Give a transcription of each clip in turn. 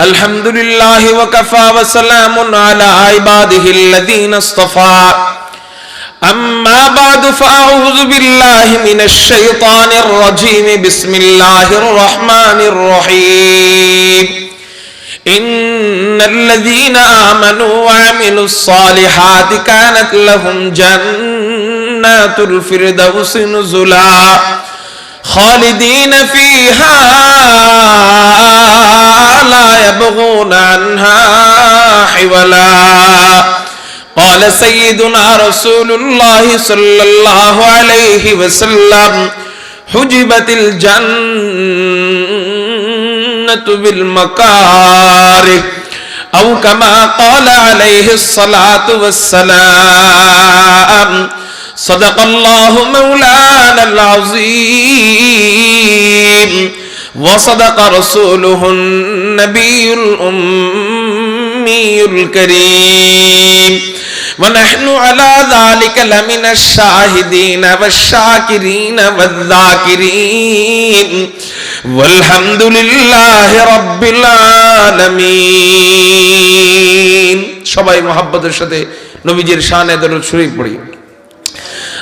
الحمد لله وكفى وسلام على عباده الذين اصطفى أما بعد فأعوذ بالله من الشيطان الرجيم بسم الله الرحمن الرحيم إن الذين آمنوا وعملوا الصالحات كانت لهم جنات الفردوس نزلا خالدين فيها لا يبغون عنها حولا. قال سيدنا رسول الله صلى الله عليه وسلم حجبت الجنة بالمكاره. أو كما قال عليه الصلاة والسلام صدق الله مولانا العظيم وصدق رسوله النبي الأمي الكريم ونحن على ذلك لمن الشاهدين والشاكرين والذاكرين والحمد لله رب العالمين সবাই মোহাব্বতের সাথে নবীজির শানে দরুদ শরীফ পড়ি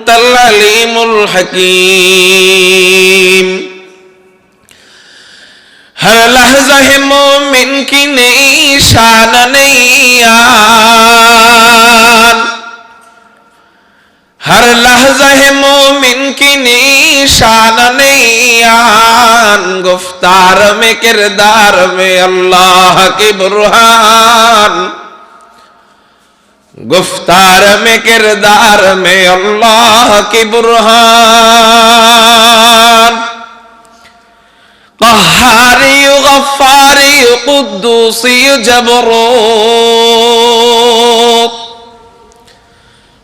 أنت العليم الحكيم ہر لحظہ ہے مومن کی نئی شان نئی آن ہر لحظہ ہے مومن کی نئی شان نئی آن گفتار میں کردار میں اللہ کے برہان گفتار میں کردار میں اللہ کی برہان قہاری غفاری قدوسی جبرو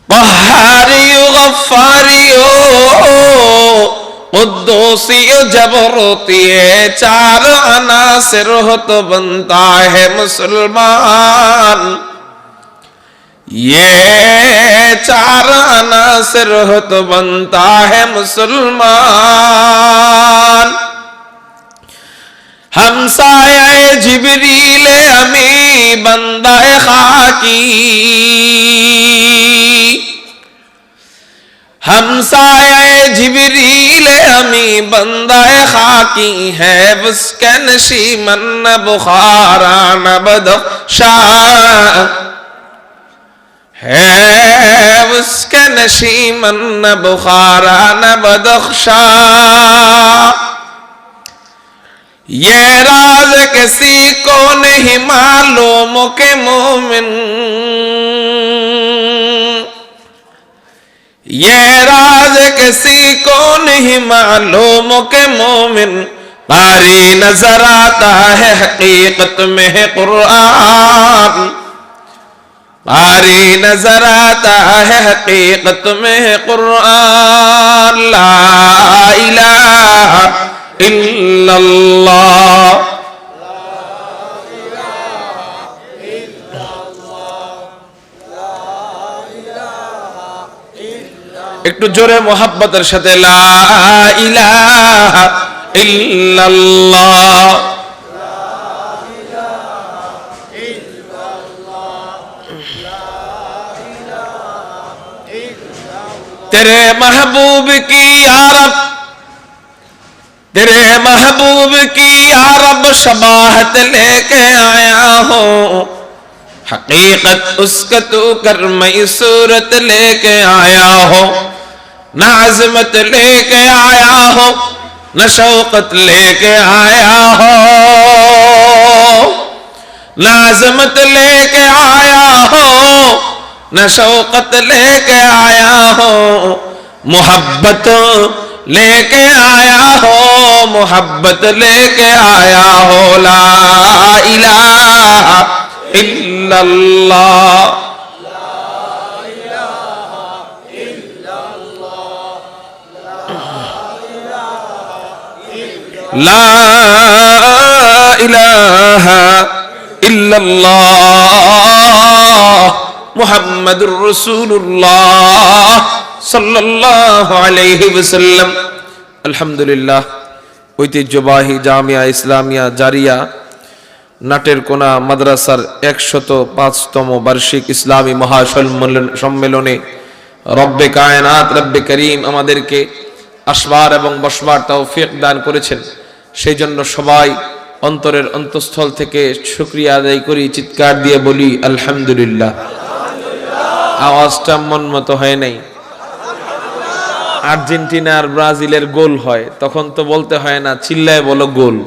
قہاری غفاری قدوسی جبروتی ہے چار عناصر ہو تو بنتا ہے مسلمان یہ چار عناصر ہو تو بنتا ہے مسلمان۔ ہمسایہ جبریل امی بندہ خاکی۔ ہمسایہ جبریل امی بندہ خاکی ہے۔ بس کے نشی من بخاران بدخشا ہے اس کے نشی من بخاران بدخشا۔ یہ راز کسی کو نہیں معلوم کہ مومن۔ یہ راز کسی کو نہیں معلوم کہ مومن۔ قاری نظر آتا ہے حقیقت میں ہے قرآن۔ भारी नजर आता है हकीकत में कुरान ला इलाहा इल्लल्लाह একটু জোরে মোহাব্বতের সাথে লা ইলাহা ইল্লাল্লাহ تیرے محبوب کی عرب تیرے محبوب کی عرب شباہت لے کے آیا ہو حقیقت اس کا تو کرمی صورت لے کے آیا ہو نہ عظمت لے کے آیا ہو نہ شوقت لے کے آیا ہو लाजमत लेके आया हो न शौकत लेके आया हो मोहब्बत लेके आया हो मोहब्बत लेके आया हो ला इलाहा इल्लल्लाह ला इलाहा আলহামদুলিল্লাহ, ঐতিহ্যবাহী জামিয়া ইসলামিয়া জারিয়া নাটের কোনা মাদ্রাসার একশত পাঁচতম বার্ষিক ইসলামী মহাসম্মেলন সম্মেলনে রব্বে কায়নাত, রব্বে করিম আমাদেরকে আসবার এবং বসবার তৌফিক দান করেছেন। সেই জন্য সবাই অন্তরের অন্তঃস্থল থেকে শুক্রিয়া আদায় করি, চিৎকার দিয়ে বলি, আলহামদুলিল্লাহ। আওয়াজটা মন মতো হয় নাই। আর্জেন্টিনা আর ব্রাজিলের গোল হয়, তখন তো বলতে হয় না, চিল্লায় বলো গোল।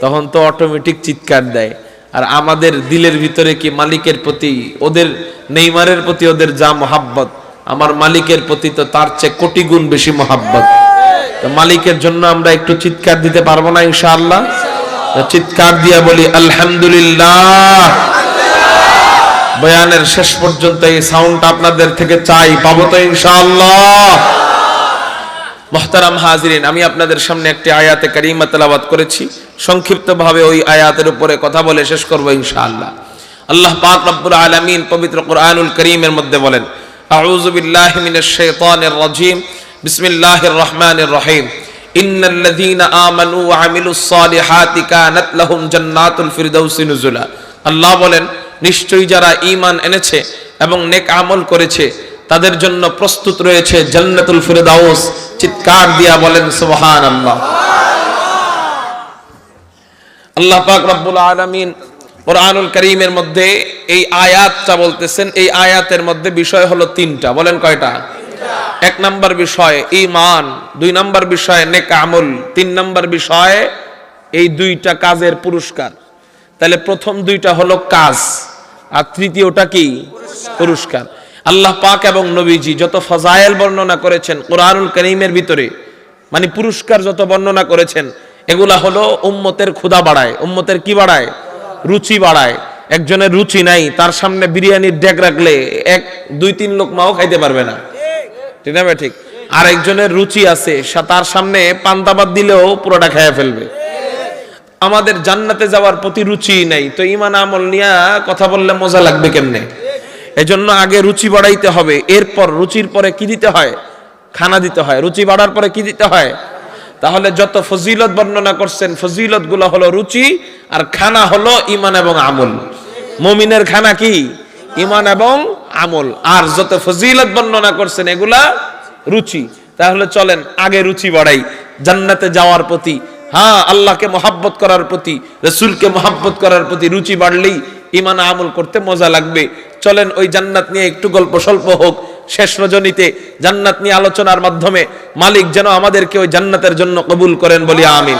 তখন তো অটোমেটিক চিৎকার দেয়। আর আমাদের দিলের ভিতরে কি মালিকের প্রতি, ওদের, নেইমারের প্রতি ওদের যা মহাব্বত, আমার মালিকের প্রতি তো তার চেয়ে কোটি গুণ বেশি মহাব্বত। মালিকের জন্য আমরা একটু চিৎকার দিতে পারব না, ইনশাআল্লাহ? চিৎকার দিয়া বলি, আলহামদুলিল্লাহ। বয়ানের শেষ পর্যন্ত এই সাউন্ড আপনাদের থেকে চাই, পাবো তো ইনশাআল্লাহ। মোহতারাম হাজিরিন, আমি আপনাদের সামনে একটি আয়াতে কারিমা তেলাবাদ করেছি। সংক্ষিপ্তভাবে ওই আয়াতের উপরে কথা বলে শেষ করব ইনশাআল্লাহ। আল্লাহ পাক রব্বুল আলামিন পবিত্র কোরআনুল করিমের মধ্যে বলেন, আউযু বিল্লাহি মিনাশ শাইতানির রাজিম। বিসমিল্লাহির রহমানির রহিম। আল্লাহ বলেন, নিশ্চয়ই যারা ঈমান এনেছে এবং নেক আমল করেছে, তাদের জন্য প্রস্তুত রয়েছে ফিরদাউস। চিৎকার দিয়া বলেন, সুবহানাল্লাহ। আল্লাহ পাক রব্বুল কোরআনুল করিমের মধ্যে এই আয়াতটা বলতেছেন। এই আয়াতের মধ্যে বিষয় হলো তিনটা। বলেন কয়টা? এক নাম্বার বিষয় ইমান দুই নাম্বার বিষয় নেক আমল, তিন নাম্বার বিষয় এই দুইটা কাজের পুরস্কার। তাহলে প্রথম দুইটা হলো কাজ, আর তৃতীয়টা কি? পুরস্কার। আল্লাহ পাক এবং নবীজি যত ফজায়েল বর্ণনা করেছেন কোরআনুল করিমের ভিতরে মানে পুরস্কার যত বর্ণনা করেছেন, এগুলা হলো উম্মতের ক্ষুধা বাড়ায়। উম্মতের কি বাড়ায়? রুচি বাড়ায়। একজনের রুচি নাই, তার সামনে বিরিয়ানির ডেক রাখলে এক, দুই, তিন লোক মাও খাইতে পারবে না। ঠিক না ঠিক। আর একজনের রুচি আছে তার সামনে পান্তাবাদ দিলেও পুরোটা খেয়ে ফেলবে। আমাদের জান্নাতে যাওয়ার প্রতি রুচি নাই, তো ইমান আমল নিয়ে কথা বললে মজা লাগবে কেমনে? এজন্য আগে রুচি বাড়াইতে হবে, এরপর রুচির পরে কি দিতে হয়? খানা দিতে হয়। রুচি বাড়ার পরে কি দিতে হয়? তাহলে যত ফজিলত বর্ণনা করছেন ফজিলতগুলো হলো রুচি আর খানা হলো ইমান এবং আমল। মমিনের খানা কি? ইমান এবং আমল। আর যত ফজিলত বর্ণনা করছেন, এগুলা রুচি। তাহলে চলেন আগে রুচি বাড়াই। জান্নাতে যাওয়ার প্রতি হ্যাঁ আল্লাহকে মহাব্বত করার প্রতি, রসুলকে মহাব্বত করার প্রতি রুচি বাড়লেই ইমান আমল করতে মজা লাগবে। চলেন ওই জান্নাত নিয়ে একটু গল্প স্বল্প হোক। শেষ রজনীতে জান্নাত নিয়ে আলোচনার মাধ্যমে মালিক যেন আমাদেরকে ওই জান্নাতের জন্য কবুল করেন বলি আমিন।